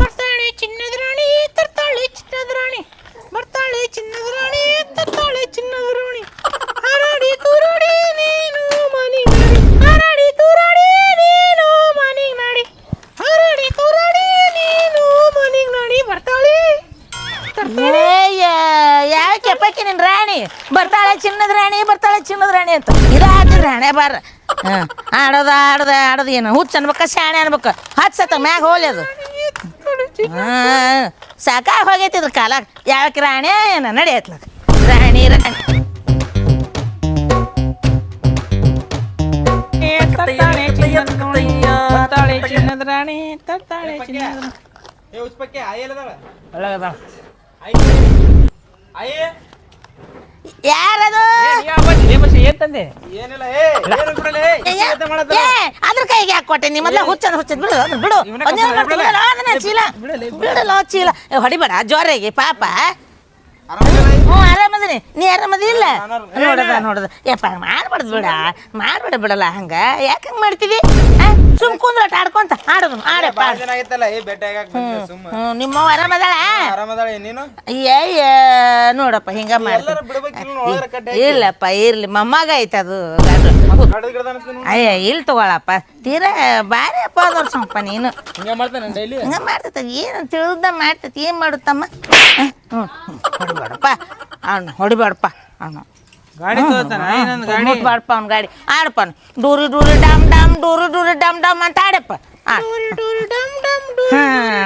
ಬರ್ತಾಳೆ ಚಿನ್ನದ ರಾಣಿ ತರ್ತಾಳೆ ಚಿನ್ನದ ರಾಣಿ ಬರ್ತಾಳೆ ಚಿನ್ನದ ರಾಣಿ ತರ್ತಾಳೆ ಚಿನ್ನದ ರಾಣಿ ಹಾರಾಡಿ ತೂರಾಡಿ, ನೀನು ಮನಿ ನಾಡಿ ಹಾರಾಡಿ ತೂರಾಡಿ, ನೀನು ಮನಿ ಮಾಡಿ. ಹಾರಾಡಿ ತೂರಾಡಿ, ನೀನು ಮನಿ ಮಾಡಿ. ಬರ್ತಾಳೆ. ಯಾಕೆ ಕೆಪ್ಪಕ್ಕೆ ನಿನ್ ರಾಣಿ? ಬರ್ತಾಳೆ ಚಿನ್ನದ ರಾಣಿ ಬರ್ತಾಳೆ ಚಿನ್ನದ ರಾಣಿ ಅಂತ. ಇದಾದ್ರೆ ಬಾರ. ಹಾಂ ಆಡೋದ ಆಡದ ಆಡೋದು ಏನು? ಹುಚ್ಚ ಅನ್ಬೇಕ ಶಾಣೆ ಅನ್ಬೇಕು. ಸತ ಮ್ಯಾಗ ಹೋಲಿ ಅದು. ಹಾಂ ಸಾಕಾಗಿ ಹೋಗೈತಿ ಇದ್ರ ಕಾಲ. ಯಾವಕ್ಕೆ ರಾಣಿ? ಏನ ನಡೆಯತ್ಲ ರಾಣಿ ರಾಣಿ. ಚಿನ್ನದ ರಾಣಿ ಬರ್ತಾಳೆ ಚಿನ್ನದ ಏ ಉಚ್ಪಕ್ಕೆ ಆಯ್ ಎಲ್ಲದಾಳ ಒಳಗದ ಆಯಿ? ಯಾರದು? ಏನ್ ತಂದೆ? ಏನಿಲ್ಲ ಏ ಏನು ಬಿಡಲೇ ಏ, ಏ, ಅದ್ರ ಕೈಗೆ ಯಾಕೆ ಕೊಟ್ಟೆ? ನೀ ಮೊದ್ಲ ಹುಚ್ಚ ಹುಚ್ಚ ಬಿಡು ಅದನ್ನ ಬಿಡು. ಒಂದೇನು ಬಿಡಲ್ಲ. ಚೀಲ ಬಿಡಲ್ಲ ಚೀಲ. ಏ, ಹೊಡಿಬೇಡ ಜೋರಾಗಿ ಪಾಪ. ಹ್ಞೂ ಆರಾಮದಿನಿ ನೀ ಆರಾಮದಿ ಇಲ್ಲ? ನಾನು- ನೋಡದ ನೋಡದ. ಯಪ್ಪ ಮಾಡ್ಬಾರ್ದು ಬಿಡ. ಮಾಡ್ಬೇಡ ಬಿಡಲ್ಲ ಹಂಗ. ಯಾಕೆ ಹಂಗೆ ಮಾಡ್ತೀವಿ ಸುಮ್ ಕುಂದ್ರ ಆಡ್ಕೊಂತ. ಆಡೋದು ಆಡಪ್ಪ. ನಿಮ್ಮವ್ವ ಆರಾಮದಾಳ ಏಯ್ ನೋಡಪ್ಪ ಹಿಂಗ ಕಡ್ಡೆ ಇಲ್ಲಪ್ಪ ಇರ್ಲಿ. ಮೊಮ್ಮಗ ಐತೆ ಅದು. ಅಯ್ಯ ಇಲ್ಲಿ ತಗೊಳಪ್ಪ. ತೀರಾ ಭಾರಿ ಅಪ್ಪ ಅದರ್ಸಪ್ಪ ನೀನು. ಹಿಂಗೆ ಮಾಡ್ತಾನೆ ಡೈಲಿ? ಹಂಗ ಮಾಡ್ತೈತಿ. ಏನು ತಿಳಿದ ಮಾಡ್ತೈತಿ. ಏನು ಮಾಡುತ್ತಮ್ಮ? ಹ್ಞೂ ಹೊಡಿಬೇಡಪ್ಪ. ಅವ್ನು ಹೊಡಿಬೇಡಪ್ಪ. ಅವನು ಗಾಡಿ ಅವ್ನ ಗಾಡಿ. ಆಡಪ್ಪ ಅವ್ನು. ಡೂರಿ ಡೂರಿ ಡಮ್ ಡಮ್ ಡೂರಿ ಡೂರಿ ಡಮ್ ಡಮ್ ಅಂತ ಆಡಪ್ಪ.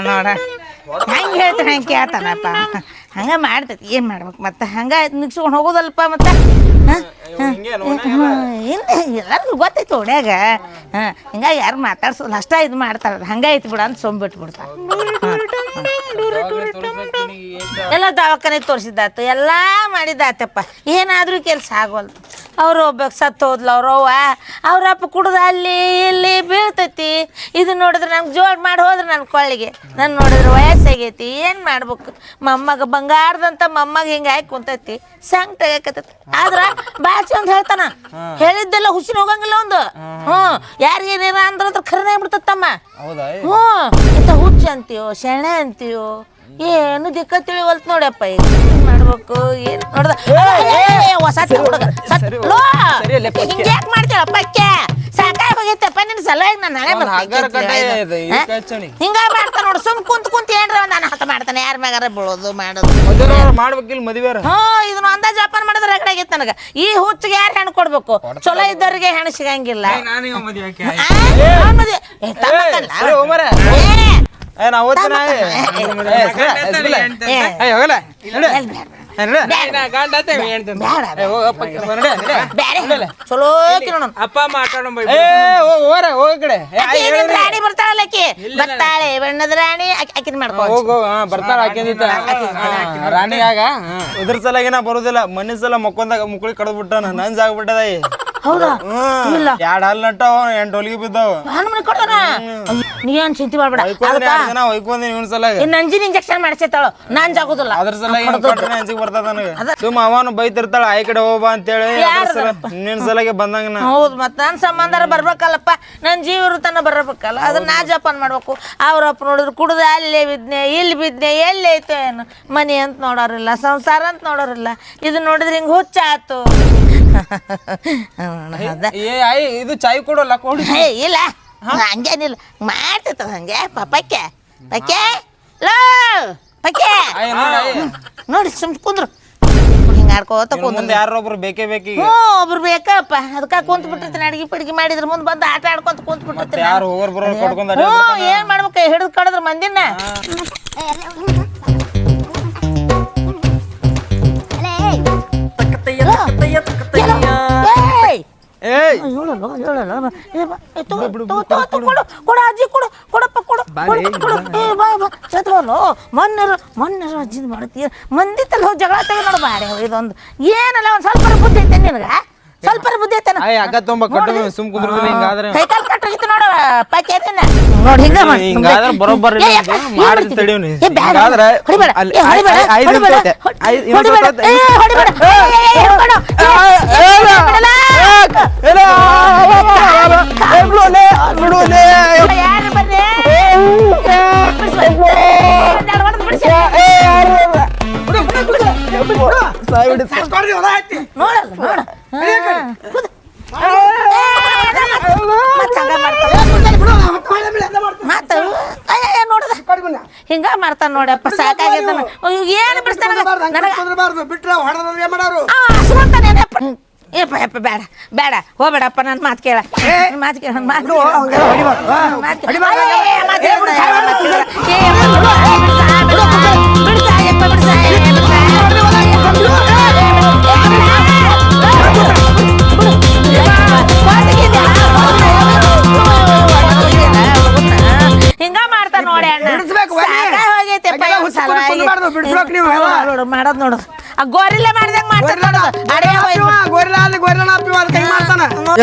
ನೋಡ. ಹಂಗೆ ಹೇಳ್ತಾನೆ ಹಂಗೆ ಕೇಳ್ತಾನಪ್ಪ. ಹಂಗೆ ಮಾಡ್ತೈತಿ. ಏನು ಮಾಡ್ಬೇಕು ಮತ್ತೆ? ಹಂಗೆ ನಿಗ್ಸ್ಕೊಂಡು ಹೋಗೋದಲ್ಪ ಮತ್ತೆ? ಇನ್ನು ಎಲ್ಲರಿಗೂ ಗೊತ್ತೈತಿ ಓಣ್ಯಾಗ ಹಾಂ ಹಿಂಗಾಗಿ ಯಾರು ಮಾತಾಡ್ಸೋಲ್ಲ ಅಷ್ಟ ಇದು ಮಾಡ್ತಾರ ಹಂಗೆ ಐತಿ ಬಿಡ ಅಂತ ಸೊಂಬಿಟ್ಟು ಬಿಡ್ತಾರ ಎಲ್ಲ ದವಾಖಾನೆ ತೋರಿಸಿದ್ದಾತು ಎಲ್ಲ ಮಾಡಿದ್ದಾತಪ್ಪ. ಏನಾದರೂ ಕೆಲಸ ಆಗೋಲ್ತು ಅವ್ರು ಹೋಗ್ಬೇಕು ಸತ್ತು ಹೋದ್ಲು ಅವ್ರವ್ವ ಅವ್ರಪ್ಪ ಕುಡ್ದು ಅಲ್ಲಿ ಇಲ್ಲಿ ಬೀಳ್ತೈತಿ. ಇದು ನೋಡಿದ್ರೆ ನಂಗೆ ಜೋಡ್ ಮಾಡಿ ಹೋದ್ರೆ ನನ್ನ ಕೊಳ್ಳಿಗೆ. ನಾನು ನೋಡಿದ್ರೆ ವಯಸ್ಸಾಗೈತಿ ಏನು ಮಾಡ್ಬೇಕು? ಮೊಮ್ಮಗ ಬಂಗಾರದಂತ ಮೊಮ್ಮಗ ಹಿಂಗೆ ಹಾಕಿ ಕುಂತೈತಿ. ಸಂಗ್ ತೆಗಕತ್ತೈತಿ ಆದ್ರೆ ಬಾಚಿ ಅಂತ ಹೇಳ್ತಾನ. ಹೇಳಿದ್ದೆಲ್ಲ ಹುಸಿನ ಹೋಗಂಗಿಲ್ಲ ಒಂದು. ಹ್ಞೂ. ಯಾರಿಗೇನೇನ ಅಂದ್ರೆ ಖರನೇ ಬಿಡ್ತತ್ತಮ್ಮ? ಹ್ಞೂ. ಇಂಥ ಹುಚ್ಚು ಅಂತೀವೋ ಶೆಣೆ ಅಂತೀಯೋ ಏನು ದಿಕ್ಕ ತಿಳಿವಲ್ತು ನೋಡಪ್ಪ ಈಗ. ಏನ್ ಮಾಡ್ಬೇಕು ಏನು ನೋಡ್ದ ಹೊಸ ಹುಡುಗ. ಹಿಂಗ್ಯಾಕ್ ಮಾಡ್ತೀರ ಪಕ್ಕೆ ಸಾಕಾಗಿ ಹೋಗೈತಪ್ಪ ಸಲುವಾಗಿ ನಾನು ಹಗ್ಗಾರ ಕಡ್ಡೆ ಇದು, ಹಿಂಗ ಮಾಡ್ತಾನ ನೋಡು ಸುಮ್ ಕುಂತ್ ಕುಂತ ಏನ್ರ ನಾನು ಹತ ಮಾಡ್ತಾನೆ. ಯಾರ ಮ್ಯಾಗಾರ ಬೀಳೋದು ಮಾಡೋದು. ಮಾಡ್ಬೇಕಿಲ್ಲ ಮದುವೆ ಹ್ಞೂ ಇದನ್ನ ಅಂದಾಜ್ ಜಪಾನ್ ಮಾಡಿದ್ರೆ ರಗಡೆ ಆಗೈತೆ ನನಗೆ. ಈ ಹುಚ್ಚಿಗೆ ಯಾರು ಹೆಣ್ಣು ಕೊಡ್ಬೇಕು? ಚಲೋ ಇದ್ದವ್ರಿಗೆ ಹೆಣ್ಣು ಸಿಗಂಗಿಲ್ಲ. ನಾನೇ ಮದುವೆ ಏ, ನಾ ಓದ್ತೀನ ಏ ಹೋಗಲ್ಲ. ಚಲೋ ಅಪ್ಪ ಹೋಗ್ ಕಡೆ. ರಾಣಿ ಬರ್ತಾಳಲ್ಲ ಆಕಿ ಬರ್ತಾಳೆ ಬಣ್ಣದ ರಾಣಿ ಆಕಿನ್ ಮಾಡ್ಕೊ ಹೋಗ್ ಬರ್ತಾಳ ರಾಣಿಯಾಗ ಇದ್ರ ಬರುದಿಲ್ಲ. ಮನಿ ಸಲ ಮಕ್ಕೊಂದಾಗ ಮುಕ್ಳಿ ಕಡ್ದ್ ಬಿಟ್ಟಾನ. ನನ್ ಜಾಗ. ಹೌದಾ? ಇಲ್ಲ. ಎರಡ್ ಹಲ್ ನಟ್ಟಾವ ಎಂಟ್ ಹೊಲಿಗೆ ಬಿದ್ದಾವ. ನಾನು ಮನೆ ಕೊಡ್ತಾನ? ನೀ ಏನ್ ಚಿಂತೆ ಮಾಡ್ಬೇಡ. ಅದಕ್ಕ ದಿನ ಹೊಯ್ಕೊಂದಿನಿ ಇವನ್ ಸಲಾಗ ಇನ್ನು ನಂಜಿನ ಇಂಜೆಕ್ಷನ್ ಮಾಡಿಸೈತಾಳು. ನಾನ್ ಜಾಗುದಿಲ್ಲ. ಅದ್ರ ಸಲ ಇವ್ನ್ ಕೊಟ್ರೆ ಅಂಜಿಗೆ ಬರ್ತದ ನನಗೆ? ಸುಮ್ಮ ಅವನು ಬೈತಿರ್ತಾಳ ಆಯ್ ಕಡೆ ಹೋಗ್ಬಾ ಅಂತೇಳಿ ಅದ್ರ ಸಲ ನಿನ್ ಸಲಗೆ ಬಂದಂಗ ನಾ ಹೌದು ಮತ್ತ ನನ್ ಸಂಬಂಧರ ಬರ್ಬೇಕಲ್ಲಪ್ಪ. ನನ್ ಜೀವರು ತನ ಬರ್ಬೇಕಲ್ಲ ಅದನ್ನ ನಾ ಜಪಾನ್ ಮಾಡ್ಬೇಕು. ಅವ್ರಪ್ಪ ನೋಡಿದ್ರು ಕುಡ್ದು ಅಲ್ಲೇ ಬಿದ್ನೆ ಇಲ್ಲಿ ಬಿದ್ನೆ ಎಲ್ಲಿ ಐತೋ ಏನು? ಮನೆ ಅಂತ ನೋಡೋರಿಲ್ಲ ಸಂಸಾರ ಅಂತ ನೋಡೋರಿಲ್ಲ. ಇದು ನೋಡಿದ್ರೆ ಹಿಂಗ್ ಹುಚ್ಚ ಆತು ಅದ. ಏ ಆಯ್ ಇದು ಚಾಯ್ ಕೊಡೋಲ್ಲ ಕೊಡಿ. ಹೇ? ಇಲ್ಲ ಹಂಗೇನಿಲ್ಲ. ಮಾಡ್ತೈತದ ಹಂಗೆ. ಪಪ್ಪಕ್ಕೆ ಪಕ್ಕೆ. ಲೋ ಪಕ್ಕೆ. ಆಯ್ ನೋಡ್ ಆಯ್. ನೋಡಿ ಸುಮ್ ಕುಂದ್ರು. ಹಿಂಗೆ ಆಡ್ಕೋತ ಕುಂದ್ರು ಮುಂದೆ ಯಾರೋ ಒಬ್ರು ಬೇಕೇ ಬೇಕಿ ಹ್ಞೂ ಒಬ್ರು ಬೇಕಪ್ಪ. ಅದಕ್ಕೆ ಕುಂತ ಬಿಟ್ಟಿರ್ತೀನಿ ಅಡಿಗೆ ಪಿಡಿಗೆ ಮಾಡಿದ್ರ ಮುಂದೆ ಬಂದು ಆಟ ಆಡ್ಕೊಂತ ಕುಂತ ಬಿಟ್ಟಿರ್ತೀನಿ ಯಾರು ಹೋಗೋರ್ ಬರೋರ್ ಕೊಟ್ಕೊಂಡ್ ಹ್ಞೂ ಏನು ಮಾಡ್ಬೇಕು? ಹಿಡಿದು ಕಡದ್ರ ಮಂದಿನ? ಮೊನ್ನೆರು ಮೊನ್ನೆರು ಅಜ್ಜಿದ್ ಮಾಡ್ತೀಯ. ಮಂದಿ ತಲೆ ಹೋಗಿ ಜಗಳ ತೆಗೆ ನೋಡ ಬಾಡೆ ಇದೊಂದು. ಏನಲ್ಲ ಒಂದು ಸ್ವಲ್ಪ ಬುದ್ಧಿ ಐತೆ ನಿನಗ? ಸ್ವಲ್ಪ ಬುದ್ಧಿ ಐತೆ ಅಯ್ಯ ಅಗ್ಗ ತುಂಬ ಕಟ್ಟು ಸುಮ್ ಕುಂದ್ರು ಹಿಂಗಾದ್ರೆ ಕೈ ಕಾಲು ನೋಡ ಪಾಕಿ ನೋಡಿ ಹಿಂಗ ಮಾಡಿ ಹಿಂಗಾದ್ರೆ ಹಿಂಗ ಮಾಡ್ತಾನ ನೋಡಪ್ಪ ಸಾಕಾಗೈತ ಏನು ಬಿಡಿಸ್ತಾನ ಏಪ್ಪ ಯಪ್ಪ ಬೇಡ ಬೇಡ ಹೋಗ್ಬೇಡಪ್ಪ ನನ್ನ ಮಾತು ಕೇಳ ಮಾತು ಕೇಳ ಮಾತು ಹಂಗೆಲ್ಲ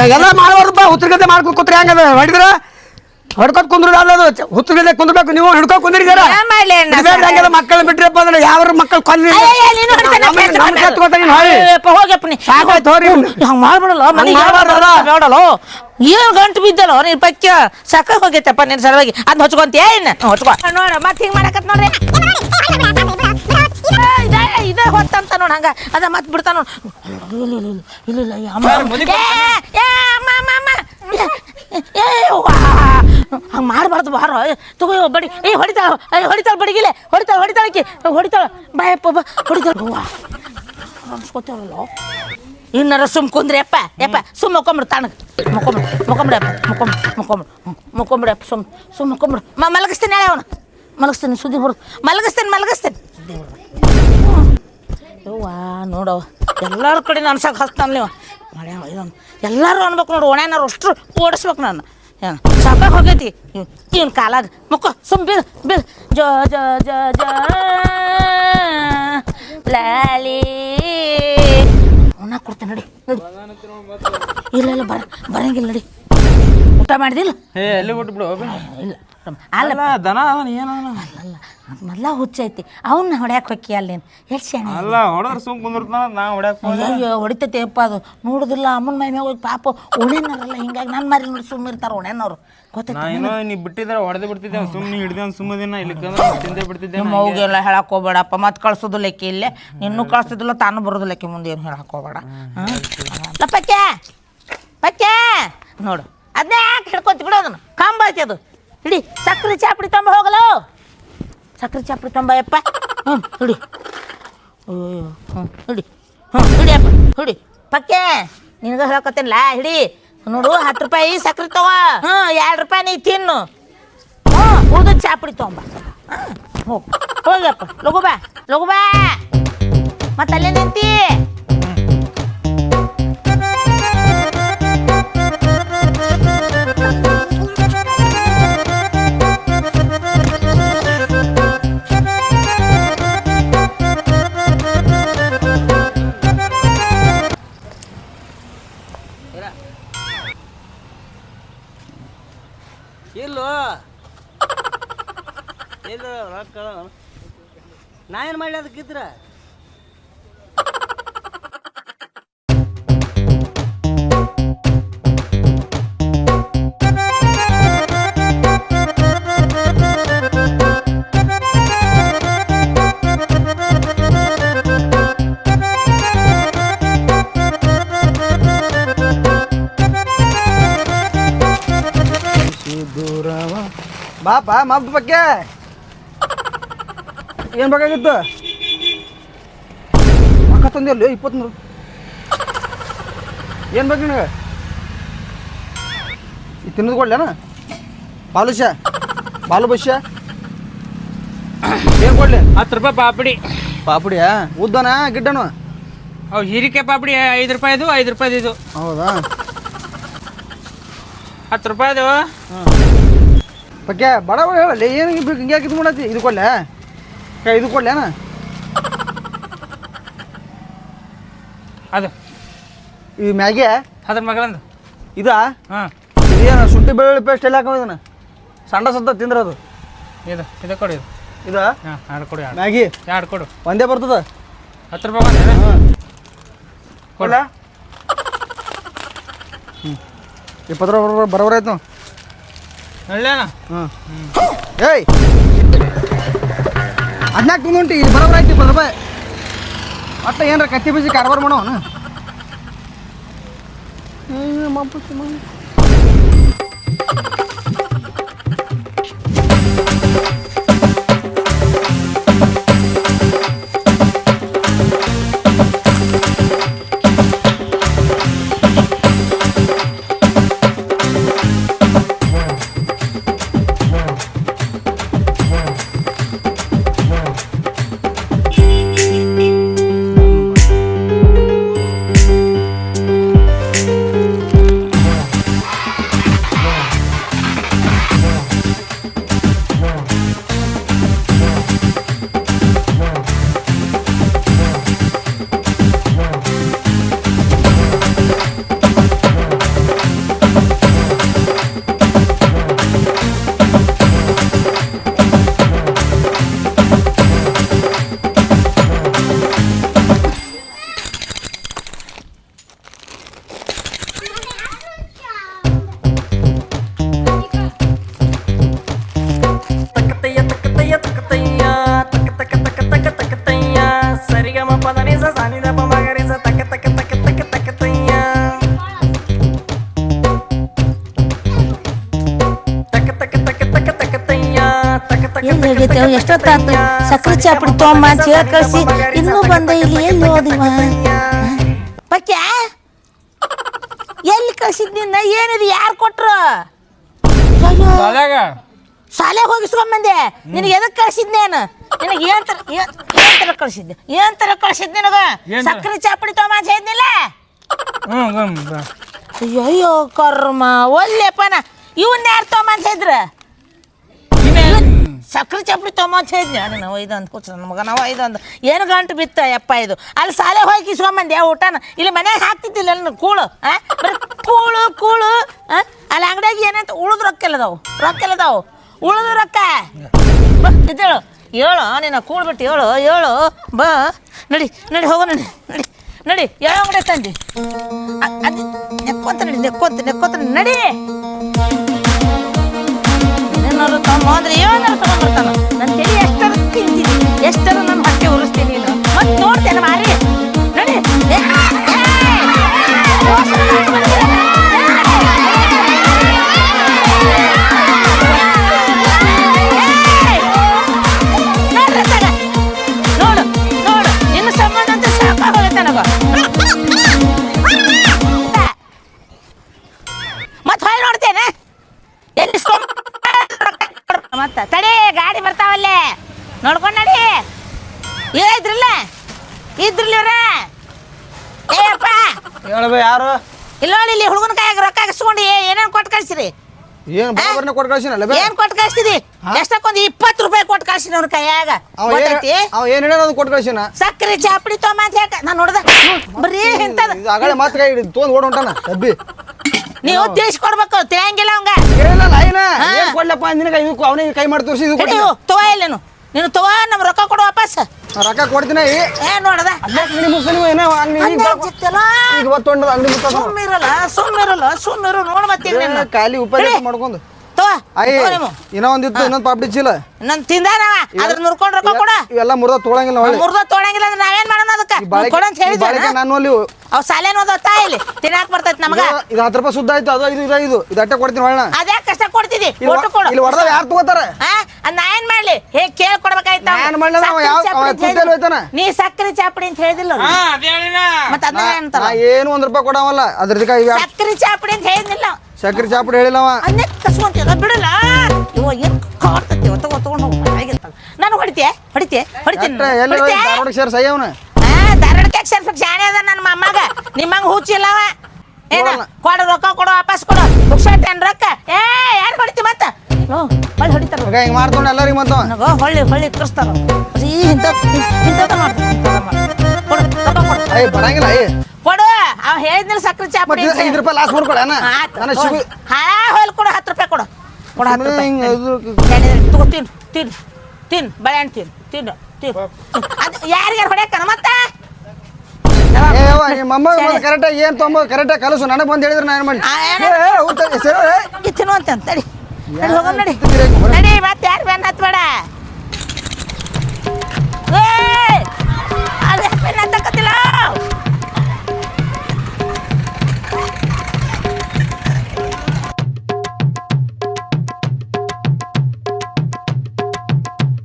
ಎಲ್ಲ ಮಾಡಬಾರ್ದಪ್ಪ ಹುತ್ತಗದೆ ಮಾಡ್ಕೊ ಕೂತ್ರಿ ಹೆಂಗದ ಹೊಡಿದ್ರ ಹೊಡ್ಕೊತ್ ಕುಂದ್ರ ಅಲ್ಲದು ಹುತ್ತಗದೆ ಕುಂದ್ರಬೇಕು ನೀವು ಹಿಡ್ಕೊ ಏನ್ ಮಾಡ್ಲಿ ಅಣ್ಣ? ಹಂಗೆಲ್ಲ ಮಕ್ಕಳು ಬಿಟ್ರಪ್ಪ ಅಂದ್ರೆ ಯಾವ ಮಕ್ಕಳು ಕೊಲ್ಲಿ ಅಯ್ಯಯ್ಯ, ನೀನು ಹೊಡಿತಾನೆ, ನಮ್ಮ- ಪೆಚ್ಚ ನಮ್ಮ ಮಾಡ್ತಾನೆ. ಕೆತ್ಕೋತ ನೀನು ಹೋಗಪ್ಪ ನೀ. ಸಾಕಾಯ್ತು ಹೋಗ್ರಿ ಇವ್ನು. ಹಂಗ್ ಮಾಡ್ಬಿಡಲ್ಲ ಮನೆಗೆ ಹಂಗ್ ಮಾಡ್ಬಾರ್ದಲ್ಲ. ಬೇಡಲ್ಲ ಏನ್ ಗಂಟು ಬಿದ್ದಲ್ಲ ನೀನ್ ಪಕ್ಕ ಸಕ್ಕ ಹೋಗೈತಪ್ಪ ನಿನ್ ಸಲುವಾಗಿ ಅದ್ ಹೊಚ್ಕೊಂತೀಯ ಇನ್ನ ಹೊಚ್ಕೊ ನೋಡ ಮತ್ ಹಿಂಗ್ ಮಾಡಕತ್ ನೋಡ್ರಿ ಅಂತ ನೋಡ್ ಹಂಗ. ಅದ ಮತ್ ಬಿಡ್ತಾನ ನೋಡ್. ಇಲ್ಲ ಇಲ್ಲ. ಹಂಗ್ ಮಾಡ್ಬಾರ್ದು ಬಾರ. ತಗೋ ಬಡಿ. ಏ ಹೊಡಿತಾಳ ಏ ಹೊಡಿತಾಳ ಬಡಿಗಿಲೆ. ಹೊಡಿತಾಳ ಹೊಡಿತಾಳಕಿ ಹೊಡಿತಾಳ. ಬಾಯಪ್ಪ ಬಾ. ಹೊಡಿತಾಳ. ಅವ್ವ. ಇನ್ನಾರ ಸುಮ್ ಕುಂದ್ರಿ ಅಪ್ಪ ಯಪ್ಪ. ಸುಮ್ ಮಕ್ಕೊಂಬಿಡು ತಣ್ಣಗೆ ಮಕ್ಕೊಂಬಿಡು ಮಕ್ಕೊಂಬಿಡಪ್ಪ ಮಕ್ಕೊಂಬಿಡು ಮಕ್ಕೊಂಬಿಡು. ಹ್ಞೂ ಮಕ್ಕೊಂಬಿಡಪ್ಪ ಸುಮ್ ಸುಮ್ ಮಕ್ಕೊಂಬಿಡು. ಮ ಮಲಗಿಸ್ತೀನಿ ನಾಳೆ ಅವನು. ಮಲಗಿಸ್ತೀನಿ ಸುದ್ದಿ ಬರು ಮಲಗಿಸ್ತೀನಿ ಮಲಗಿಸ್ತೀನಿ. ಯವ್ವ ನೋಡವ ಎಲ್ಲರ ಕಡೆ ಅನ್ಸಕ್ಕೆ ಹಸ್ತಾನ ನೀವು. ಮಳೆ ಇದೊಂದು ಎಲ್ಲರೂ ಅನ್ಬೇಕು ನೋಡು ಒಣೆನಾರು ಅಷ್ಟು ಓಡಿಸ್ಬೇಕು ನಾನು. ಏನು ಸಾಕಾಗಿ ಹೋಗೈತಿ? ಇವನ್ ಕಾಲಾಗ ಮುಕ್ಕ ಸುಮ್ ಬಿಲ್ ಬಿಲ್ ಜೋ ಜೋ ಜೋ ಜೋ. ಲಾಲಿ. ಉಣ್ಣ ಕೊಡ್ತೇನೆ ನಡಿ. ನಡಿ. ಇಲ್ಲ ಇಲ್ಲ ಬರ ಬರಂಗಿಲ್ಲ ನಡಿ. ಊಟ ಮಾಡಿದಿಲ್ಲ ಏ ಎಲ್ಲಿ ಬಿಟ್ಟು ಬಿಡು ಹೋಗ್ಬಿ. ಇಲ್ಲ ಅಲ್ಲ ಅಲ್ಲ ದನ ಅವನ್ ಏನ ಅಲ್ಲ ಅದು ಮೊದ್ಲ ಹುಚ್ಚೈತಿ. ಅವನ್ನ ಹೊಡ್ಯಾಕೆ ಹೊಕ್ಕಿ ಅಲ್ಲೇನು? ಎಷ್ಟು ಶಾಣೆ ಅಲ್ಲ ಹೊಡೆದ್ರೆ ಸುಮ್ ಕುಂದಿರ್ತಾನ ನಾ ಹೊಡ್ಯಾಕ ಅಯ್ಯೋ ಹೊಡಿತೈತಿ ಅಪ್ಪ ಅದು. ನೋಡುದಿಲ್ಲ ಅಮ್ಮನ ಮೈ ಮ್ಯಾಗ ಹೋಗಿ ಪಾಪ ಒಣೆನರಲ್ಲ ಹಿಂಗಾಗಿ ನನ್ನ ಮಾರಿ ನೋಡಿ ಸುಮ್ಮ ಇರ್ತಾರೆ ಒಣೆನವ್ರು ನಾ ಗೊತ್ತೈತಿ ಏನೋ ನೀ ಬಿಟ್ಟಿದ್ರೆ ಹೊಡೆದು ಬಿಡ್ತಿದ್ದೆ ಸುಮ್ಮನೆ ಹಿಡ್ದೆ ಸುಮ್ಮದಿನ ಇಲ್ಲಿ ಕಂದ್ರೆ ತಿಂದೆ ಬಿಡ್ತಿದ್ದೆ ನಿಮ್ಮ ಅವ್ಗೆಲ್ಲ ಹೇಳಕ್ ಹೋಗ್ಬೇಡಪ್ಪ ಮತ್ತೆ ಕಳ್ಸೋದು ಲೆಕ್ಕ ಇಲ್ಲೇ. ನಿನ್ನೂ ಕಳ್ಸೋದಿಲ್ಲ ತಾನು ಬರೋದು ಲೆಕ್ಕ ಮುಂದೆ ಏನು ಹೇಳಕ್ ಹೋಗ್ಬೇಡ. ಹಾಂ ಪಕ್ಕೆ ಪಕ್ಕೆ. ನೋಡು ಅದನ್ನೇ ಯಾಕೆ ಹಿಡ್ಕೊಂತ ಬಿಡು ಅದನ್ನು. ಕಂಬ ಐತಿ ಅದು. ಹಿಡಿ ಸಕ್ರೆ ಚಾಪಡಿ ತೊಂಬ ಹೋಗಲು ಸಕ್ರೆ ಚಾಪಡಿ ತೊಂಬ ಯಪ್ಪ ಹ್ಞೂ ಹಿಡಿ ಅಯ್ಯೋ ಹ್ಞೂ ಹಿಡಿ ಹ್ಞೂ ಹಿಡಿಯಪ್ಪ ಹಿಡಿ ಪಕ್ಕೆ ನಿನಗೆ ಹೇಳ್ಕೊತೀನಿಲ್ಲ ಹಿಡಿ ನೋಡು ಹತ್ತು ರೂಪಾಯಿ ಸಕ್ರೆ ತಗೋ ಹ್ಞೂ ಎರಡು ರೂಪಾಯಿ ನೀ ತಿನ್ನು ಹ್ಞೂ ಉಳ್ದ ಚಾಪಡಿ ತೊಗೊಂಬ ಹೋಗು ಹೋಗಪ್ಪ ಲಘು ಬಾ ಲಘು ಬಾ ಮತ್ತೆ ಅಲ್ಲೇ ನಿಂತಿ ನಾ ಏನು ಮಾಡಲಿ ಅದಕ್ಕಿದ್ರ ಬಾಪ ಮಬ್ಬ ಬಗ್ಗೆ? ಏನ್ ಬೇಕಾಗಿತ್ತು? ಅಕ್ಕ ತಂದಿಲ್ಲ ಇಪ್ಪತ್ಮೂರು. ಏನ್ ಬೇಕು ನಿನಗೆ? ಈ ತಿನ್ನೋದು ಕೊಡ್ಲೇನ ಬಾಲುಷ ಬಾಲು ಏನು ಏನ್ ಕೊಡ್ಲಿ? ಹತ್ತು ರೂಪಾಯಿ ಪಾಪಡಿ. ಪಾಪಡಿಯಾ? ಉದ್ದನ ಗಿಡ್ಡನು? ಅವು ಹೀರಿಕೆ ಪಾಪಡಿ ಐದು ರೂಪಾಯಿದು ಐದು ರೂಪಾಯಿದು ಇದು. ಹೌದಾ? ಹತ್ತು ರೂಪಾಯಿದು ಬಗ್ಗೆ ಬಡ ಬಡ ಹೇಳಲ್ಲಿ ಏನು ಹಿಂಗೆ ಇದು ಮಾಡತ್ತಿ? ಇದು ಕೊಡ್ಲೆ? ಏ, ಇದು ಕೊಡ್ಲೇನ ಅದು. ಈ ಮ್ಯಾಗೆ? ಅದ್ರ ಮಗಳಂದು ಇದಾ? ಹಾಂ. ಇದೇನು ಶುಂಠಿ ಬೆಳ್ಳುಳ್ಳಿ ಪೇಸ್ಟ್ ಎಲ್ಲ ಹಾಕೋ ಇದನ್ನ? ಸಣ್ಣ ಸತ್ತ ತಿಂದ್ರದು ಇದು ಇದು ಕೊಡು ಇದು. ಇದು? ಹಾಂ ಎರಡು ಕೊಡು ಎರಡು ಮ್ಯಾಗಿ? ಎರಡು ಕೊಡು. ಒಂದೇ ಬರ್ತದ? ಹತ್ತು ರೂಪಾಯಿ ಬಂದ ಕೊಡ. ಹ್ಞೂ ಇಪ್ಪತ್ತು ರೂಪಾಯಿ ಬರೋಬರ ಆಯ್ತು ಒಳ್ಳೆನ ಹ್ಞೂ ಏಯ್! ಹದಿನಾಲ್ಕು ಉಂಟು ಇಲ್ಲಿ ಬರೋಬರ ಆಯ್ತು ಇಪ್ಪತ್ತು ರೂಪಾಯಿ ಒಟ್ಟ ಏನ್ರ ಕತ್ತಿ ಬೀಜಿ ಕಾರ್ಬಾರ್ ಮಾಡೋನು ಸಕ್ಕರೆ ಚಾಪಡಿ ತೊಗೊಂಬ ಅಂತ ಹೇಳಿ ಕಳ್ಸಿ ಇನ್ನೂ ಬಂದ ಇಲ್ಲಿ ಎಲ್ಲಿ ಹೋದಿವ ಪಕ್ಯ ಎಲ್ಲಿ ಕಳ್ಸಿದ್ ನಿನ್ನ? ಏನಿದು? ಯಾರು ಕೊಟ್ರು? ಶಾಲೆಗೆ ಹೋಗಿಸ್ಕೊಂಬಂದೆ ನಿನಗೆ ಎದಕ್ಕೆ ಕಳ್ಸಿದ್ನೇನು ನಿನಗೆ ಏನ್ ತರ ಏನ್ ತರ ಕಳ್ಸಿದ್ದೆ ಏನ್ ತರ ಕಳ್ಸಿದ್ ನಿನಗ? ಸಕ್ಕರೆ ಚಾಪುಡಿ ತೊಗೊಂಬ ಅಂತ ಹೇಳಿದ್ನಿಲ್ಲ? ಅಯ್ಯೋ ಕರ್ಮ. ಒಳ್ಳೆಪ್ಪನ. ಇವನ್ನ ಯಾರು ತೊಗೊಂಬ ಅಂತ ಹೇಳಿದ್ರ? ಸಕ್ಕರೆ ಚಪ್ಪಡಿ ತೊಗೊಂಬ ಅಂತ ನಾವು ನಾನು ಇದು ಕೂತು ನನ್ನ ಮಗ ನಾವು ಒಯ್ದೊಂದು ಏನು ಗಂಟು ಬಿತ್ತ ಯಪ್ಪ ಇದು? ಅಲ್ಲಿ ಸಾಲೆ ಹೋಗಿ ಕಿಸ್ಕೊಂಬಂದೆ ಊಟನ? ಇಲ್ಲಿ ಮನೆಗೆ ಹಾಕ್ತಿದ್ದಿಲ್ಲ ನನ್ನ ಕೂಳು ಹಾಂ ಕೂಳು ಕೂಳು ಹಾಂ ಅಲ್ಲಿ ಅಂಗಡಿಯಾಗ ಏನಂತ ಉಳಿದು ರೊಕ್ಕ ಎಲ್ಲದಾವು ರೊಕ್ಕ ಎಲ್ಲದಾವು ಉಳಿದು ರೊಕ್ಕ. ಇದ್ದೇಳು. ಹೇಳು ನಿನ್ನ ಕೂಳ್ಬಿಟ್ಟು ಹೇಳು ಹೇಳು ಬಾ. ನಡಿ ನಡಿ, ಹೋಗೋ ನಡಿ ನಡಿ ನಡಿ. ಯಾವ ಅಂಗಡಿ ತಂದಿ. ಅದು ನೆಕ್ಕೊಂತ ನಡಿ, ನೆಕ್ಕೊಂತ ನೆಕ್ಕೊಂತ ನಡಿ. ಏನಾರು ತಮ್ಮ ಅಂದ್ರೆ ಏನಾರು ತಗೊಂಡ್ಬರ್ತಾನ ನನ್ನ ತಲೆ ಎಷ್ಟರ ತಿಂತೀನಿ. ಎಷ್ಟರ ನನ್ನ ಹೊಟ್ಟೆ ಉರಿಸ್ತೀನಿ ಮತ್ತೆ ನೋಡ್ತೇನೆ ಮಾರಿ ಏನು ಬರಬರ್ನ ಕೊಟ್ಟು ಕಳ್ಸಿನಲ್ಲ ಬೇ? ಏನ್ ಕೊಟ್ಟು ಕಳ್ಸಿದಿ? ಎಷ್ಟಕ್ಕೊಂದು ಇಪ್ಪತ್ತು ರೂಪಾಯಿ ಕೊಟ್ಟು ಕಳ್ಸಿನ ಅವ್ನ ಕೈಯಾಗ. ಅವ ಗೊತ್ತೈತಿ ಏನು ಅವ ಏನು ಹೇಳೋದು ಕೊಟ್ಟು ಕಳ್ಸಿನ? ಸಕ್ಕರೆ ಚಾಪಡಿ ತೊಗೊಂಬ ಅಂತ ಹೇಳ್ಕ ನಾನು ನೋಡ್ದ. ಬರೀ ಇಂಥದ್ದು ಇದು ಮಾತ್ರ ಮಾತು ಕೈ ಹಿಡಿದು ತೊಗೊಂಡು ಓಡ್ ಹೊಂಟಾನ ಡಬ್ಬಿ ನೀವು ತಿಳಿಸ್ಕೊಡ್ಬೇಕು ತಿಳಿಯಂಗಿಲ್ಲ ಅವಂಗ. ಕೇಳಿಲ್ಲ ಹಾ. ಕೊಡ್ಲಪ್ಪ ನಿನಗೆ ಇದು ಅವನಿಗೆ ಕೈ ಮಾಡಿ ತೋರಿಸಿ ಇದು ಕೊಡ್ತೀನಿ ನೀವು ಇಲ್ಲೇನು ನೀನು ತಗೋ ನಮ್ಮ ರೊಕ್ಕ ಕೊಡು ವಾಪಸ್. ರೊಕ್ಕ ಕೊಡ್ತೀನಿ. ಏ ನೋಡದ. ಸುಮ್ಮಿರಲ್ಲ ಸುಮ್ಮಿರಲ್ಲ ಸುಮ್ಮಿರು ನೋಡ್ ಮತ್ತೆ ಖಾಲಿ ಉಪಯೋಗ ಮಾಡ್ಕೊಂಡು. ತಗೋ ಅಯ್ಯ ತಗೋ ನೀವು ಇನ್ನೂ ಒಂದಿತ್ತು ಇನ್ನೊಂದು ಪಾಪಡಿ ಚೀಲ. ನನ್ ತಿಂದಾನವ ಅದ್ರ ನುರ್ಕೊಂಡ್ ರೊಕ್ಕ ಕೊಡ. ಇವೆಲ್ಲ ಮುರ್ದ ತೊಗೊಳಂಗಿಲ್ಲ ಹೊಳ್ಳಿ ಮುರ್ದ ತೊಳಂಗಿಲ್ಲ ಅಂದ್ರೆ ನಾವೇನ್ ಮಾಡೋಣ ಅದಕ್ಕ? ಈ ಬಾಳಿಕೆ- ಕೊಡ ಅಂತ ಈ ಬಾಳಿಕೆ ನಾನು ಅಲ್ಲಿ ಅವ್ ಸಾಲೇನ್ ಇಲ್ಲಿ. ತಿನ್ನಾಕ್ ಬರ್ತೈತಿ ನಮಗ. ಇದು- ಇದು ಹತ್ತು ರೂಪಾಯಿ ಸುದ್ದ ಆಯ್ತು ಅದು ಇದು ಇದು ಇದು ಇದು ಅಟ್ಟೆ ಕೊಡ್ತೀನಿ ಹೊಳ್ಳ ಅದೇ ಕಷ್ಟ ಕೊಡ್ತಿದಿ? ಇಲ್ಲಿ ಒಟ್ಟು ಕೊಡು. ಇಲ್ಲಿ ಹೊಡೆದ ಯಾರು ತಗೋತಾರ? ಆ ಅದ್ ನಾ ಏನ್ ಮಾಡ್ಲಿ? ಹೇ ಕೇಳ್ ಕೊಡ್ಬೇಕಾಯ್ತ ಅವ ಯಾವ- ಅವ ತುತ್ತೇಲ್ ಹೋಯ್ತಾನ? ನೀ ಸಕ್ಕರೆ ಚಾಪಡಿ ಅಂತ ಹೇಳಿದಿಲ್ಲ ಹಾ ಅದೇ ಹೇಳಿನ. ಮತ್ತ ಅದನ್ನ ನಾ ಏನಂತಾರ? ಏನು ಒಂದ್ ರೂಪಾಯಿ ಕೊಡವಲ್ಲ. ಅದ್ರದಕ್ಕ ಸಕ್ಕರೆ ಚಾಪಡಿ ಅಂತ ಹೇಳಿದ್ನಿಲ್ಲ. ಸಕ್ರಿ ಚಾಪುಡಿ ಹೇಳಿಲ್ಲವ ಅನ್ನೆ ಬಿಡಲ್ಲ. ಇವ ಏನ್ ಕಾಡ್ತತಿ ತಗೋ ತಗೊಂಡು ಹೋಗಿ ಆಗಿರ್ತಾನ ನಾನು ಹೊಡಿತೆ ಹೊಡಿತೆ ಹೊಡಿತೀನಿ. ಎಟ್ಟ ಎಲ್ಲಿ ಹೊಡಿತೆ? ಧಾರವಾಡ ಸೇರ್ ಸೈ ಅವನ? ಆ, ಧಾರವಾಡಕ್ಕೆ ಸೇರ್ಸಕ್? ಶಾಣೆ ಅದ ನನ್ನ ಮೊಮ್ಮಗ ನಿಮ್ಮಂಗ ಹುಚ್ಚಿಲ್ಲವ ಏನ? ಕೊಡಲ್ಲ. ಕೊಡು ರೊಕ್ಕ ಕೊಡು ವಾಪಸ್ ಕೊಡು. ರೊಕ್ಕ? ಏ ಯಾರು ಹೊಡಿತಿ ಮತ್ತ? ಓ ಹೊಳ್ಳಿ ಹೊಡಿತಾರ. ಈಗ ಹಿಂಗ್ ಮಾಡ್ಕೊಂಡು ಎಲ್ಲರಿಗೆ ಮತ್ತವ ನನಗ ಹೊಳ್ಳಿ ಹೊಳ್ಳಿ ಕರ್ಸ್ತಾರ. ಬರೀ ಇಂಥ ಇಂಥದ ಮಾಡ್ತಾರೆ ಅಯ್ಯ ಬರಂಗಿಲ್ಲ ಅಯ್ಯ ಕೊಡು ಅವ ಹೇಳಿದ್ನಿಲ್ಲ ಸಕ್ಕರೆ ಚಾಪಡಿ ಮತ್ತೆ ಐದು ರೂಪಾಯಿ ಲಾಸ್ ಮಾಡ್ಕೊಡ ನಾನು ಸಿಗು ಹಾ ಹೊಲ್ ಕೊಡು ಹತ್ತು ರೂಪಾಯಿ ಕೊಡು. ಕೊಡು ಹತ್ತು ರೂಪಾಯಿ. ತಗೋ ತಿನ್ ತಿನ್ ತಿನ್ ಬಳೆಹಣ್ಣು ತಿನ್ ತಿನ್ ತಿನ್. ಅದು ಯಾರಿಗಾರು ಹೊಡ್ಯಾಕನ ಮತ್ತ? ಏ ಕರೆಕ್ಟಾಗಿ ಏನು ತೊಂಬ ಕರೆಕ್ಟಾಗಿ ಕಲಸು ನನಗೆ ಬಂದು ಹೇಳಿದ್ರೆ ನಾನು ಮಾಡಿ ಆ, ಏನ? ಏ, ಏ, ಹೌದ್ ಏ. ಈ ಅಂತ ನಡಿ. ನಡಿ ಹೋಗೋಣ ನಡಿ. ತಿರ್ಗಾಕ್ ಬರ. ನಡಿ ಮತ್ತೆ ಯಾರು ಬೆನ್ನ ಹತ್ಬೇಡ? ಏಯ್! ಹತ್ತಕತ್ತಿಲ್ಲ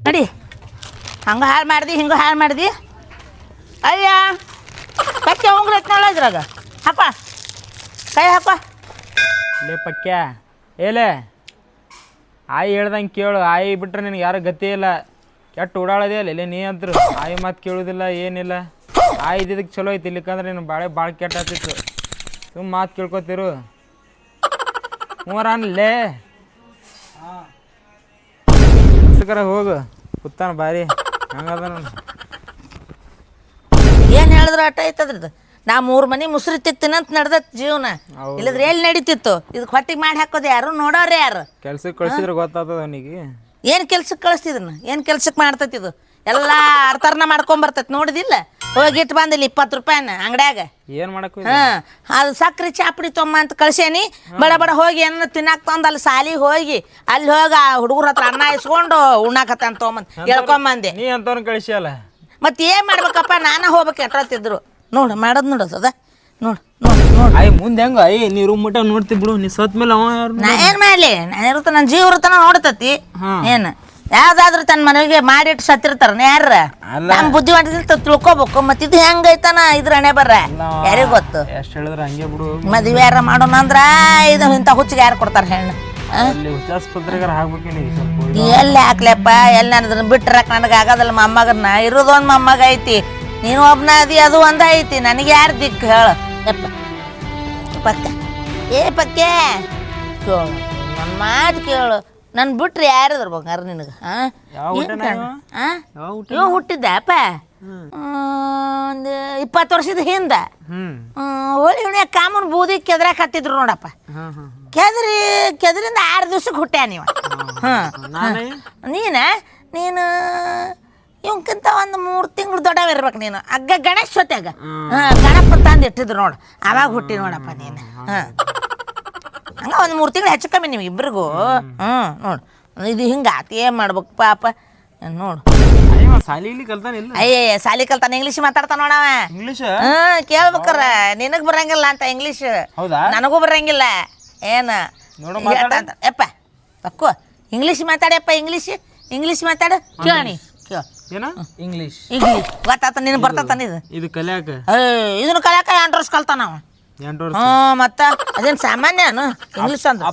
ನಡಿ. ಹಂಗ ಹಾಳು ಮಾಡ್ದಿ ಹಿಂಗ ಹಾಳು ಮಾಡ್ದಿ. ಅಯ್ಯ ಪಕ್ಕ ಉಂಗ್ರ ನೋಡ ಇದ್ರಾಗ. ಹಾಪ ಕೈ ಹಾಪ ಲೇ ಪಕ್ಯ ಏಲೇ. ಆಯಿ ಹೇಳ್ದಂಗೆ ಕೇಳು ಆಯಿ ಬಿಟ್ರೆ ನಿನಗೆ ಯಾರು ಗತಿ ಇಲ್ಲ. ಕೆಟ್ಟ ಓಡಾಡೋದೇ ಇಲ್ಲ ಇಲ್ಲೇ ನೀ ಅಂದ್ರು. ಆಯಿ ಮಾತು ಕೇಳೋದಿಲ್ಲ ಏನಿಲ್ಲ. ಆಯಿ ಇದ್ದಿದ್ದಕ್ಕೆ ಚಲೋ ಐತಿ ಇಲ್ಲಿಕಂದ್ರೆ ನೀನು ಬಾಳೆ ಭಾಳ ಕೆಟ್ಟ ಆಗ್ತಿತ್ತು. ಸುಮ್ಮ ಮಾತು ಕೇಳ್ಕೊತಿರು. ಮೂರ ಅನ್ಲೇ ಹೋಗು ಕುತ್ತಾನ ಬಾರಿ. ಹಂಗದ ಏನು ಹೇಳಿದ್ರೆ ಆಟ ಐತದ್ರದ್ದು ನಾ ಮೂರು ಮನೆ ಮುಸ್ರಿ ತಿತ್ತಿನಂತ ನಡ್ದತ್ ಜೀವನ. ಇಲ್ಲದ್ರೆ ಎಲ್ಲಿ ನಡೀತಿತ್ತು? ಇದಕ್ಕೆ ಹೊಟ್ಟಿಗೆ ಮಾಡಿ ಹಾಕೋದು ಯಾರು ನೋಡೋರು ಯಾರು? ಕೆಲ್ಸಕ್ಕೆ ಕಳ್ಸಿದ್ರೆ ಗೊತ್ತಾಗ್ತದ ಅವನಿಗೆ. ಏನು ಕೆಲ್ಸಕ್ಕೆ ಕಳಿಸ್ತಿದ್ನ ಏನು ಕೆಲ್ಸಕ್ಕೆ ಮಾಡ್ತೈತಿ ಇದು? ಎಲ್ಲ ಅರ್ಥರ್ನ ಮಾಡ್ಕೊಂಬರ್ತೈತಿ ನೋಡಿದಿಲ್ಲ? ಹೋಗಿಟ್ಟು ಬಂದಿಲ್ಲ ಇಪ್ಪತ್ತು ರೂಪಾಯಿನ ಅಂಗಡ್ಯಾಗ. ಏನು ಮಾಡಕ್ಕೆ ಹಾಂ ಅದು ಸಕ್ಕರೆ ಚಾಪಡಿ ತೊಮ್ಮ ಅಂತ ಕಳ್ಸೇನಿ. ಬಡ ಬಡ ಹೋಗಿ ಏನ ತಿನ್ನಾಕ ತಂದು ಅಲ್ಲಿ ಸಾಲಿಗೆ ಹೋಗಿ ಅಲ್ಲಿ ಹೋಗಿ ಆ ಹುಡುಗರ ಹತ್ರ ಅನ್ನ ಇಸ್ಕೊಂಡು ಉಣ್ಣಾಕತ್ತಂತ ತೊಗೊಂಬಂದು ಹೇಳ್ಕೊಂಬಂದೆ. ನೀ ಅಂತವ್ನ ಕಳಿಸಿಯಲ್ಲ? ಮತ್ತೆ ಏನು ಮಾಡ್ಬೇಕಪ್ಪ? ನಾನು ಹೋಗ್ಬೇಕು ಎಟ್ರತ್ತಿದ್ರು. ನೋಡು ಮಾಡೋದು ನೋಡೋದು ಅದ ನೋಡು ನೋಡು ನೋಡು. ಆಯ್ ಮುಂದೆ ಹೆಂಗ ಅಯ್ಯ ನೀ ರೂಮ್ ಮಟ್ಟ ನೋಡ್ತಿ ಬಿಡು ನೀ ಸತ್ ಮೇಲೆ ಅವ ಯಾರು ನಾ ಏನು ಮಾಡಲಿ? ನಾನು ಇರುತ್ತೆ ನನ್ನ ಜೀವ ಇರುತ್ತಾನ ನೋಡ್ತತಿ. ಏನು? ಯಾವ್ದಾದ್ರು ತನ್ನ ಮನೆಗೆ ಮಾಡಿಟ್ಟು ಸತ್ತಿರ್ತಾರ ಯಾರ. ನಮ್ಮ ಬುದ್ಧಿ ಮಾಡಿದ್ರೆ ತಿಳ್ಕೊಬೇಕು. ಮತ್ತೆ ಇದು ಹೆಂಗೈತನ ಇದ್ರ ಹಣೆ ಬರ್ರ? ಯಾರಿಗ್ ಗೊತ್ತು? ಎಷ್ಟು ಹೇಳಿದ್ರೆ ಹಂಗೆ ಬಿಡು. ಮದುವೆ ಯಾರ ಮಾಡೋಣ ಅಂದ್ರ ಇದು ಇಂಥ ಹುಚ್ಚಿಗೆ ಯಾರು ಕೊಡ್ತಾರ ಹೆಣ್ಣು? ಎಲ್ಲಿ ಹಾಕ್ಲೆಪ್ಪ? ಎಲ್ಲಿ ನನದನ್ನ ಬಿಟ್ರಕ್ ನನಗೆ ಆಗೋದಲ್ಲ ಮೊಮ್ಮಗನ್ನ ಇರೋದೊಂದು ಒಂದು ಮೊಮ್ಮಗ ಐತಿ. ನೀನು ಒಬ್ನ ಅದಿ ಅದು ಒಂದ ಐತಿ. ನನಗೆ ಯಾರು ದಿಕ್ಕು ಹೇಳು? ಯಪ್ಪ. ಪಕ್ಕ. ಏ ಪಕ್ಕೆ. ಕೇಳು ನನ್ನ ಮಾತು ಕೇಳು. ನನ್ನ ಬಿಟ್ರೆ ಯಾರಿದ್ರು ಬಂಗಾರ ನಿನಗೆ ಹಾಂ ಇವ? ಹುಟ್ಟಿದ್ದಪ್ಪ ಒಂದು ಇಪ್ಪತ್ತು ವರ್ಷದ ಹಿಂದೆ. ಹೋಳಿ ಹುಣ್ಣಿಯ ಕಾಮನ್ ಬೂದಿ ಕೆದ್ರಾಕ ಹತ್ತಿದ್ರು ನೋಡಪ್ಪ. ಕೆದರಿ ಕೆದರಿಂದ ಕೆದ್ರಿ ಕೆದ್ರಿಂದ ಆರು ದಿವ್ಸಕ್ಕೆ ಹುಟ್ಟ್ಯಾ ನೀವು ಹಾಂ. ನೀನ? ನೀನು ಇವಕ್ಕಿಂತ ಒಂದು ಮೂರು ತಿಂಗಳು ದೊಡ್ಡವ ಇರ್ಬೇಕು ನೀನು. ಅಗ್ಗ ಗಣೇಶ ಜೊತೆಗ. ಹಾಂ. ಗಣಪ ತಂದು ಇಟ್ಟಿದ್ರು ನೋಡು. ಅವಾಗ ಹುಟ್ಟಿ ನೋಡಪ್ಪ ನೀನು. ಹಾಂ ಹಂಗ ಒಂದು ಮೂರು ತಿಂಗಳು ಹೆಚ್ಚು ಕಮ್ಮಿ ನೀವು ಇಬ್ರಿಗೂ. ಹ್ಞೂ ನೋಡು. ಇದು ಹಿಂಗೆ ಆತು ಏನು ಮಾಡ್ಬೇಕು ಪಾಪ? ನೋಡು. ಅಯ್ಯೋ ಸಾಲಿಲಿ ಕಲ್ತಾನಿಲ್ಲ ಅಯ್ಯ ಸಾಲಿ ಕಲ್ತಾನ. ಇಂಗ್ಲೀಷ್ ಮಾತಾಡ್ತಾನ ನೋಡವ ಇಂಗ್ಲೀಷ್ ಹ್ಮ್ ಕೇಳ್ಬೇಕಾರ ನಿನಗ್ ಬರಂಗಿಲ್ಲ ಅಂತ ಇಂಗ್ಲೀಷ್ ಹೌದಾ? ನನಗೂ ಬರಂಗಿಲ್ಲ. ಏನ? ನೋಡು ಹೇಳ್ತಾಂತ. ಯಪ್ಪ ಪಕ್ಕು ಇಂಗ್ಲೀಷ್ ಮಾತಾಡ್ಯಪ್ಪ ಇಂಗ್ಲೀಷ್ ಇಂಗ್ಲೀಷ್ ಮಾತಾಡು ಕೇಳಿ ಕೇಳ ಏನ? ಇಂಗ್ಲೀಷ್ ಇಂಗ್ಲೀಷ್ ಗೊತ್ತಾತ ನೀನು ಬರ್ತಾನ ಇದು. ಇದು ಕಲ್ಯಾಕ? ಇದನ್ನ ಕಲ್ಯಾಕ ಎಂಟು ವರ್ಷ ಕಲ್ತಾನ ಅವ? ಎಂಟು ವರ್ಷ ಹ್ಞೂ ಮತ್ತ ಅದೇನು ಸಾಮಾನ್ಯನು ಇಂಗ್ಲೀಷ್ ಅಂದ್ರೆ.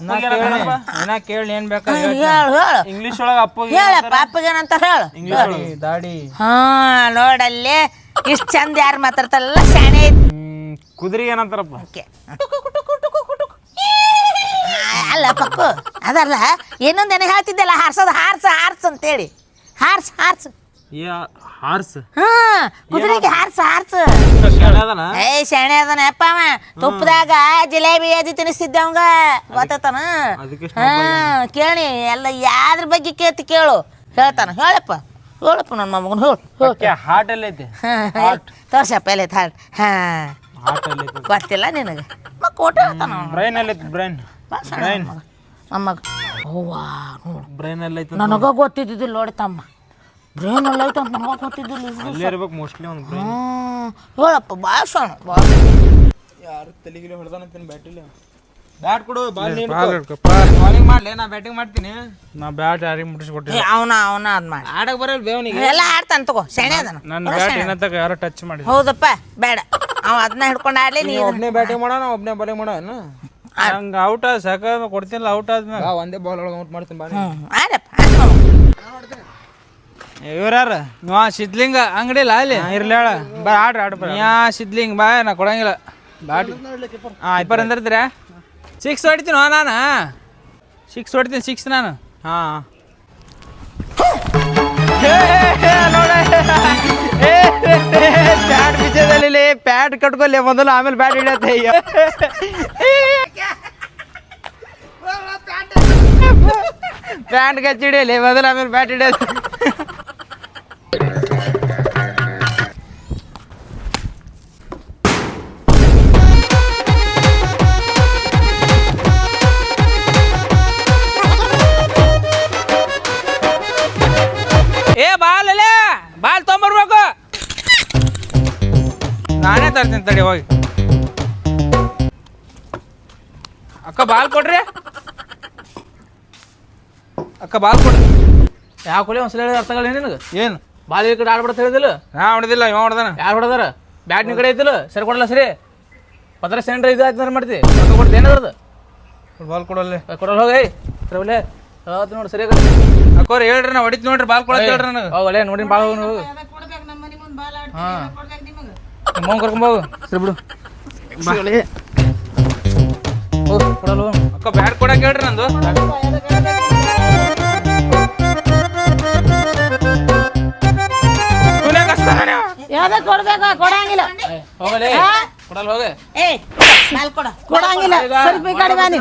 ಏನ ಕೇಳಿ ಏನ್ ಬೇಕಾ ಹೇಳು ಹೇಳು. ಇಂಗ್ಲೀಷ್ ಒಳಗೆ ಅಪ್ಪ ಹೇಳಪ್ಪ ಅಪ್ಪಗೇನಂತ ಹೇಳು. ಇಂಗ್ಲೀಷ್ ದಾಡಿ. ಹಾ ನೋಡಲ್ಲೇ. ಇಷ್ಟು ಚಂದ ಯಾರು ಮಾತಾಡ್ತಾರಲ್ಲ ಶಾಣೆ ಕುದುರೆ ಏನಂತಾರಪ್ಪ? ಓಕೆ. ಅಲ್ಲ ಪಕ್ಕು ಅದಲ್ಲ ಇನ್ನೊಂದೇನು ಹೇಳ್ತಿದ್ದಲ್ಲ ಹಾರ್ಸೋದು ಹಾರ್ಸ ಹಾರ್ಸ್ ಅಂತೇಳಿ. Horse horse. ಹಾರ್ಸ್. ಹಾ ಕುದುರೆಗೆ ಹಾರ್ಸ್ ಹಾರ್ಸ್. ಏ ಶಾಣೆ ಅದನ ಅಪ್ಪ ಅವ. ತುಪ್ಪದಾಗ ಜಿಲೇಬಿ ಅದಿ ತಿನ್ನಿಸ್ತಿದ್ದವಂಗ ಗೊತ್ತಾನ ಹಾ ಕೇಳಿ ಎಲ್ಲ ಯಾದ್ರ ಬಗ್ಗೆ ಕೇಳ್ತಿ ಕೇಳು. ಹೇಳ್ತಾನ ಹೇಳಪ್ಪ. ಹೇಳಪ್ಪ ನನ್ನ ಮಗನ ಹೇಳು ಹಾರ್ಟ್ ಎಲ್ಲ ಐತೆ. ತೋರ್ಸಪ್ಪ ಎಲ್ಲ ಐತೆ? ಹಾರ್ಟ್ ಗೊತ್ತಿಲ್ಲ ನಿನಗೆ. ಊಟ ಹೇಳ್ತಾನ. ಬ್ರೈನ್ ಎಲ್ಲ ಐತೆ ಬ್ರೈನ್ ನಮ್ಮ ಮಗ. ಓವಾ ಬ್ರೈನ್ ಎಲ್ಲ ಐತೆ ನನಗ ಗೊತ್ತಿದ್ದಿದ್ದಿಲ್ಲ ನೋಡಿ ತಮ್ಮ. ಬ್ರೇನ್ ಎಲ್ಲ ಐತೆ ಅಂತ ಇದು. ಅಲ್ಲೇ ಇರ್ಬೇಕು ಮೋಸ್ಟ್ಲಿ ಅವ್ನು ಬ್ರೈನ್ ಹೇಳಪ್ಪ ಭಾಳ ಯಾರು ತಲೆಗಿಲಿ ಹೊಡೆದಾನಂತೀನಿ ಬ್ಯಾಟಿಲಿ ಬ್ಯಾಟ್ ಕೊಡು ಬಾಲ್ ಬಾಲಿಂಗ್ ಮಾಡ್ಲಿ ನಾ ಬ್ಯಾಟಿಂಗ್ ಮಾಡ್ತೀನಿ. ನಾ ಬ್ಯಾಟ್ ಯಾರಿಗೆ ಮುಟ್ಟಿಸ್ಕೊಟ್ಟೆ ಅವನ ಅವನ ಅದ್ ಮಾಡಿ. ಆಡಕ್ ಬರಲ್ ಬೇವನಿಗೆ ಎಲ್ಲ ಆಡ್ತಾನೆ ತಗೋ ಸೆಣೆ ಅದನ. ನನ್ನ ಬ್ಯಾಟ್ ಏನಂತ ಯಾರು ಟಚ್ ಮಾಡಿ ಹೌದಪ್ಪ ಬೇಡ. ಅವ ಅದನ್ನ ಹಿಡ್ಕೊಂಡು ಆಡ್ಲಿ ನೀ ಒಬ್ನೇ ಬ್ಯಾಟಿಂಗ್ ಮಾಡೋಣ ಒಬ್ನೇ ಬಾಲಿಂಗ್ ಮಾಡೋಣ ಹಂಗ ಔಟ್ ಸಾಕ ಕೊಡ್ತಿಲ್ಲ ಔಟ್ ಆದ್ಮೇಲೆ. ಒಂದೇ ಬಾಲ್ ಒಳಗೆ ಔಟ್ ಮಾಡ್ತೀನಿ ಬಾ ಆಡಪ್ಪ ಆಡ್ ನೋಡು. ಇವ್ರ ಯಾರ ಸಿದ್ಲಿಂಗ ಅಂಗಡಿ ಇಲ್ಲ ಅಲ್ಲಿ ಇರ್ಲಿ ಹೇಳ. ಬಾ ಆಡ್ರಿ ಆಡ್ರಿ ಯಾ ಸಿದ್ಲಿಂಗ್ ಬಾ ನಾ ಕೊಡಂಗಿಲ್ಲ. ಬ್ಯಾಟ್ ಇಬ್ಬರು ಅಂದಿರ್ತೀರ ಸಿಕ್ಸ್ ಹೊಡಿತೀನಿ ನಾನು? ಸಿಕ್ಸ್ ಹೊಡಿತೀನಿ ಸಿಕ್ಸ್ ನಾನು. ಹಾ. ಪ್ಯಾಡ್ ಬಿಚ್ಚದಲ್ಲಿ ಪ್ಯಾಡ್ ಕಟ್ಕೊಲ್ಲಿ ಮೊದಲು ಆಮೇಲೆ ಬ್ಯಾಟ್ ಹಿಡಿಯತ್ತೆ. ಪ್ಯಾಂಟ್ ಕಚ್ಚಿಡಿಯಲ್ಲಿ ಮೊದಲು ಆಮೇಲೆ ಬ್ಯಾಟ್ ಹಿಡಿಯೋದು ತಡಿ ಹೋಗಿ ಅಕ್ಕ ಬಾಲ್ ಕೊಡ್ರಿ. ಅಕ್ಕ ಬಾಲ್ ಕೊಡ್ರಿ. ಯಾವ ಕೊಡಿ ಒಂದ್ಸಲ ಹೇಳಿದ ಅರ್ಥ ಆಗಲ್ಲ ನಿನಗೆ? ಏನು? ಬಾಲ್ ಈ ಕಡೆ ಆಡ್ಬಿಡ್ತ ಹೇಳಿದಿಲ್ಲ ನಾ ಹೊಡೆದಿಲ್ಲ ಇವ ಹೊಡೆದಾನ ಯಾರು ಹೊಡೆದಾರ? ಬ್ಯಾಟ್ ನಿಮ್ಮ ಕಡೆ ಐತಿಲ್ಲ ಸರಿ ಕೊಡಲ್ಲ ಸರಿ. ಪತ್ರ ಸೆಂಟ್ರ್ ಇದು ಆಯ್ತು ಮಾಡ್ತಿ. ಕೊಡ್ತೀನಿ ಕೊಡ್ತಿ ಏನದ ಬಾಲ್ ಕೊಡಲ್ಲ. ಕೊಡಲ್ಲ ಹೋಗಿ ಸರಿ ಅದು ನೋಡಿ ಸರಿ ಅಕ್ಕೋರ್ ಹೇಳ್ರಿ ನಾ ಹೊಡಿತ್ ನೋಡ್ರಿ ಬಾಲ್ ಕೊಡಲ್ಲ ಹೇಳ್ರಿ ನನಗೆ ಹೋಗಲೇ ನೋಡಿ ಬಾಳ ಹೋಗಿ ಹೋಗು. ಹಾಂ. ನಿಮ್ಮ ಸರಿ ಬಿಡು. ಹೋಗು. ಅಕ್ಕ ಬ್ಯಾಡ್ ಕೊಡಕ್ ಹೇಳ್ರಿ ನಂದು? ಯಾವ್ದ ಕೊಡ್ಬೇಕ ಕೊಡಂಗಿಲ್ಲ. ಹೋಗಲೇ. ಕೊಡಲ್ಲ ಹೋಗ. ಏ ಕೊಡಂಗಿಲ್ಲ. ಸ್ವಲ್ಪ ಈ ಕಡೆ ಬಾ ನೀ.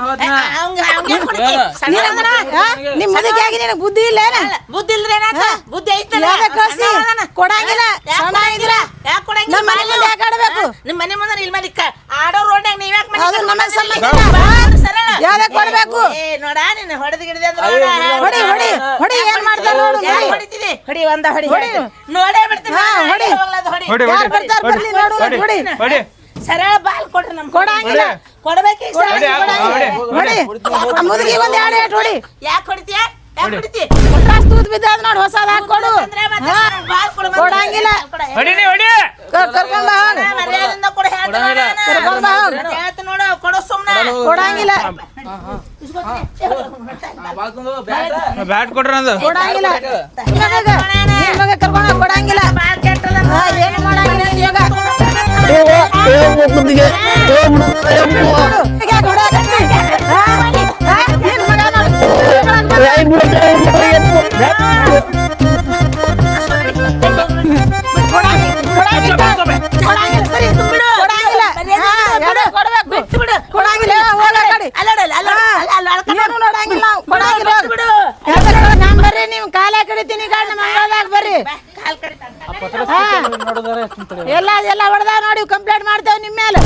ನಿಮ್ ಮದುವೆ ಆಗಿ ನಿನಗೆ ಬುದ್ಧಿ ಇಲ್ಲ ಬುದ್ಧಿ ಇಲ್ದ್ರೆ ಬುದ್ಧಿ ಕಳ್ಸಿ. ಕೊಡಂಗಿಲ್ಲ ಸಣ್ಣ ಆಗಿಲ್ಲ ನಮ್ಮ ಮನೆ ಮುಂದೆ ಯಾಕೆ ಆಡ್ಬೇಕು ನಿಮ್ಮ ಮನೆ ಮುಂದೆ ಇಲ್ಲಿ ಮಾಡಿ ಆಡೋ ರೋಡ್ನಾಗ ನೀವ್ ಯಾಕೆ ಮನೆ ಅದು ನಮ್ಮ ಸಂಬಂಧ ಸರಳ. ಯಾವ್ದ ಕೊಡ್ಬೇಕು? ಏ ನೋಡ ನೀನು ಹೊಡೆದು ಗಿಡದ ಹೊಡಿ ಹೊಡಿ ಹೊಡಿ. ಏನ್ ಮಾಡ್ತಾರ ನೋಡು ಹೊಡಿ. ಹೊಡಿತಿದಿ ಹೊಡಿ ಒಂದ ಹೊಡಿ ಹೊಡಿ. ನೋಡೇ ಬಿಡ್ತೀನಿ ಹಾ, ಹೊಡಿ. ಹೊಡಿ? ಹೊಡಿ ಯಾರ್ ಹೊಡಿ. ಬರ್ತಾರ ಬರ್ಲಿ ನೋಡು ಹೊಡಿ ಹೊಡಿ. ಹೊಡಿ. ಸರಳ ಬಾಲ್ ಕೊಡ್ರಿ ನಮ್ ಕೊಡಂಗಿಲ್ಲ. ಕೊಡ್ಬೇಕು ಈಗ ಸರಳ ಹೊಡಿ, ಹೊಡಿ. ಹೊಡಿ. ಆ ಮುದುಗಿ ಒಂದ್ ಎರಡು ಏಟ್ ಹೊಡಿ. ಯಾಕೆ ಹೊಡಿತೀಯ? ಕೊಟ್ರಾಸ್ ತೂತ್ ಬಿದ್ದಾದ ನೋಡಿ ಹೊಸದ ಹಾಕೊಡು ಕೊಡಂಗಿಲ್ಲ ಹೊಡಿನಿ ಹೊಡಿ ಕರ್ಕೊಂಡ್ ಕೊಡಂಗಿಲ್ಲ ಬ್ಯಾಟ್ ಕೊಡ್ರಿ ಕೊಡಂಗಿಲ್ಲ ನಿಮಗ ಕರ್ಕೊಂಡ್ ಕೊಡಂಗಿಲ್ಲ ಏನು ಮಾಡಂಗಿಲ್ಲ ನಾವು. ಕಾಲ ಕಡಿತೀನಿ ಗಾಡಿ ನಮ್ಮ ಅಂಗಳದಾಗ ಬರ್ರಿ. ಎಲ್ಲ ಎಲ್ಲ ಹೊಡೆದ ನೋಡಿ ಕಂಪ್ಲೇಂಟ್ ಮಾಡ್ತೇವೆ ನಿಮ್ಮ ಮೇಲೆ